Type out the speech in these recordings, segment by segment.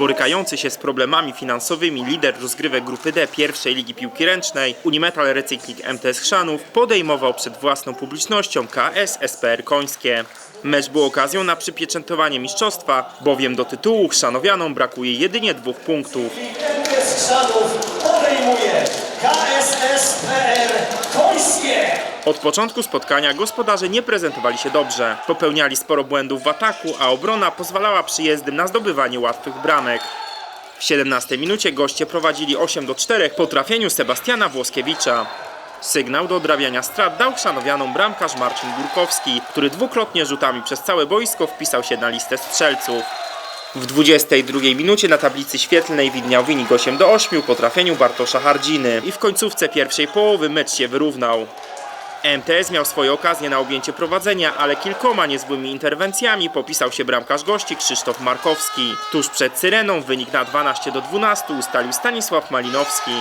Borykający się z problemami finansowymi lider rozgrywek grupy D pierwszej ligi piłki ręcznej Unimetal Recykling MTS Chrzanów podejmował przed własną publicznością KS SPR Końskie. Mecz był okazją na przypieczętowanie mistrzostwa, bowiem do tytułu chrzanowianom brakuje jedynie dwóch punktów. Podejmuje KSSPR Końskie. Od początku spotkania gospodarze nie prezentowali się dobrze. Popełniali sporo błędów w ataku, a obrona pozwalała przyjezdnym na zdobywanie łatwych bramek. W 17 minucie goście prowadzili 8 do 4 po trafieniu Sebastiana Włoskiewicza. Sygnał do odrabiania strat dał szanowianom bramkarz Marcin Górkowski, który dwukrotnie rzutami przez całe boisko wpisał się na listę strzelców. W 22 minucie na tablicy świetlnej widniał wynik 8 do 8 po trafieniu Bartosza Hardziny i w końcówce pierwszej połowy mecz się wyrównał. MTS miał swoje okazje na objęcie prowadzenia, ale kilkoma niezłymi interwencjami popisał się bramkarz gości Krzysztof Markowski. Tuż przed Syreną wynik na 12 do 12 ustalił Stanisław Malinowski.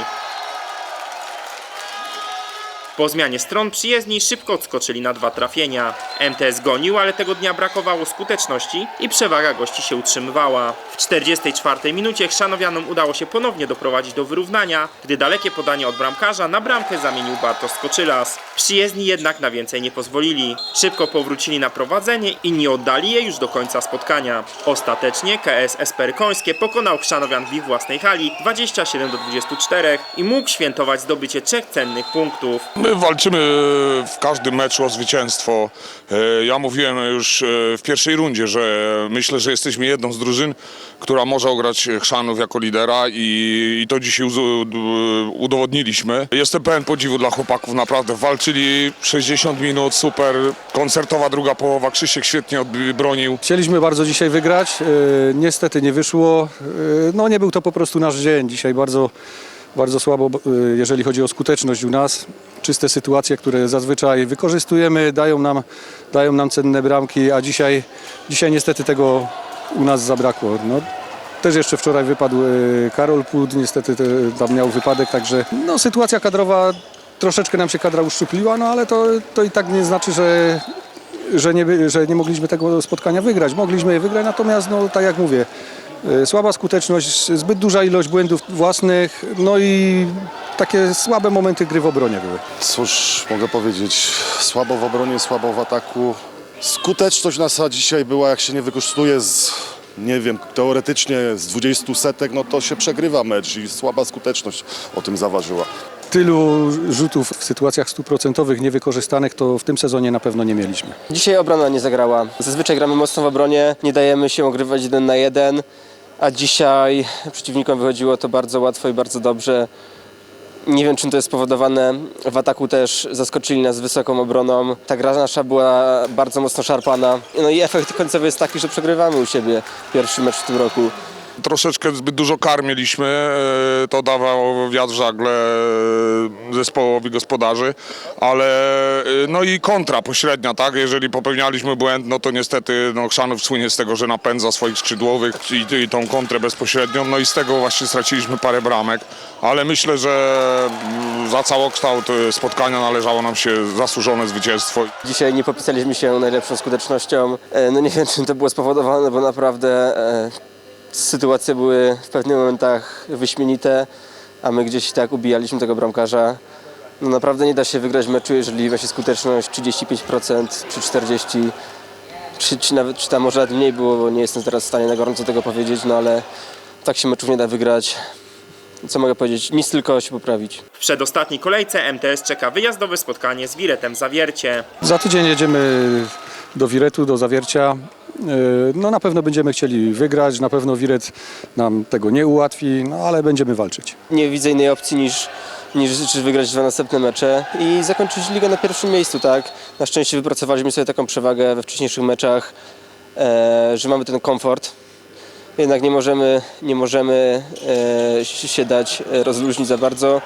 Po zmianie stron przyjezdni szybko odskoczyli na dwa trafienia. MTS gonił, ale tego dnia brakowało skuteczności i przewaga gości się utrzymywała. W 44 minucie Chrzanowianom udało się ponownie doprowadzić do wyrównania, gdy dalekie podanie od bramkarza na bramkę zamienił Bartosz Skoczylas. Przyjezdni jednak na więcej nie pozwolili. Szybko powrócili na prowadzenie i nie oddali je już do końca spotkania. Ostatecznie KS SPR Końskie pokonał Chrzanowian w ich własnej hali 27 do 24 i mógł świętować zdobycie trzech cennych punktów. My walczymy w każdym meczu o zwycięstwo. E, Ja mówiłem już e, w pierwszej rundzie, że myślę, że jesteśmy jedną z drużyn, która może ograć Chrzanów jako lidera i, to dzisiaj udowodniliśmy. Jestem pełen podziwu dla chłopaków, naprawdę walczyli 60 minut, super, koncertowa druga połowa, Krzysiek świetnie bronił. Chcieliśmy bardzo dzisiaj wygrać, e, niestety nie wyszło. No nie był to po prostu nasz dzień. Dzisiaj bardzo, bardzo słabo, bo, jeżeli chodzi o skuteczność u nas. Czyste sytuacje, które zazwyczaj wykorzystujemy, dają nam, dają nam cenne bramki, a dzisiaj, dzisiaj niestety tego u nas zabrakło. No, też jeszcze wczoraj wypadł e, Karol Płód, niestety te, tam miał wypadek, także no, sytuacja kadrowa, troszeczkę nam się kadra uszczupliła, no ale to, to i tak nie znaczy, że, że nie, że nie mogliśmy tego spotkania wygrać. Mogliśmy je wygrać, natomiast, no, tak jak mówię, e, słaba skuteczność, zbyt duża ilość błędów własnych, no i takie słabe momenty gry w obronie były. Cóż, mogę powiedzieć, słabo w obronie, słabo w ataku. Skuteczność nasza dzisiaj była, jak się nie wykorzystuje z, nie wiem, teoretycznie z 20 setek, no to się przegrywa mecz i słaba skuteczność o tym zaważyła. Tylu rzutów w sytuacjach stuprocentowych niewykorzystanych to w tym sezonie na pewno nie mieliśmy. Dzisiaj obrona nie zagrała. Zazwyczaj gramy mocno w obronie, nie dajemy się ogrywać jeden na jeden, a dzisiaj przeciwnikom wychodziło to bardzo łatwo i bardzo dobrze. Nie wiem, czym to jest spowodowane. W ataku też zaskoczyli nas wysoką obroną. Ta gra nasza była bardzo mocno szarpana. No i efekt końcowy jest taki, że przegrywamy u siebie pierwszy mecz w tym roku. Troszeczkę zbyt dużo kar mieliśmy, e, to dawał wiatr w żagle e, zespołowi gospodarzy, ale e, no i kontra pośrednia, tak? Jeżeli popełnialiśmy błęd, no to niestety no, Chrzanów słynie z tego, że napędza swoich skrzydłowych i, i tą kontrę bezpośrednią, no i z tego właśnie straciliśmy parę bramek, ale myślę, że mm, za całokształt spotkania należało nam się zasłużone zwycięstwo. Dzisiaj nie popisaliśmy się najlepszą skutecznością. No nie wiem, czym to było spowodowane, bo naprawdę sytuacje były w pewnych momentach wyśmienite, a my gdzieś tak ubijaliśmy tego bramkarza. No naprawdę nie da się wygrać meczu, jeżeli ma się skuteczność 35% czy 40%, czy, czy nawet czy tam może nawet mniej było, bo nie jestem teraz w stanie na gorąco tego powiedzieć, no ale tak się meczów nie da wygrać. Co mogę powiedzieć? Nic tylko się poprawić. W przedostatniej kolejce MTS czeka wyjazdowe spotkanie z Wiretem Zawiercie. Za tydzień jedziemy do Wiretu, do Zawiercia. Yy, No na pewno będziemy chcieli wygrać, na pewno Wiret nam tego nie ułatwi, no ale będziemy walczyć. nie widzę innej opcji niż, niż, wygrać dwa następne mecze i zakończyć ligę na pierwszym miejscu, tak? Na szczęście wypracowaliśmy sobie taką przewagę we wcześniejszych meczach, e, że mamy ten komfort. Jednak nie możemy, nie możemy e, się dać rozluźnić za bardzo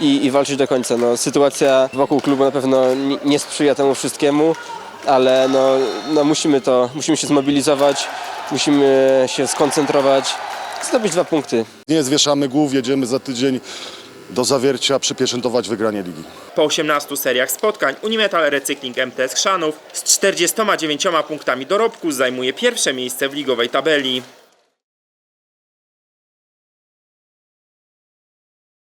i, i walczyć do końca. No, sytuacja wokół klubu na pewno nie sprzyja temu wszystkiemu, ale no, no musimy, to, musimy się zmobilizować, musimy się skoncentrować, zdobyć dwa punkty. Nie zwieszamy głów, jedziemy za tydzień do zawiercia, przypieczętować wygranie ligi. Po 18 seriach spotkań Unimetal Recykling MTS Chrzanów z 49 punktami dorobku zajmuje pierwsze miejsce w ligowej tabeli.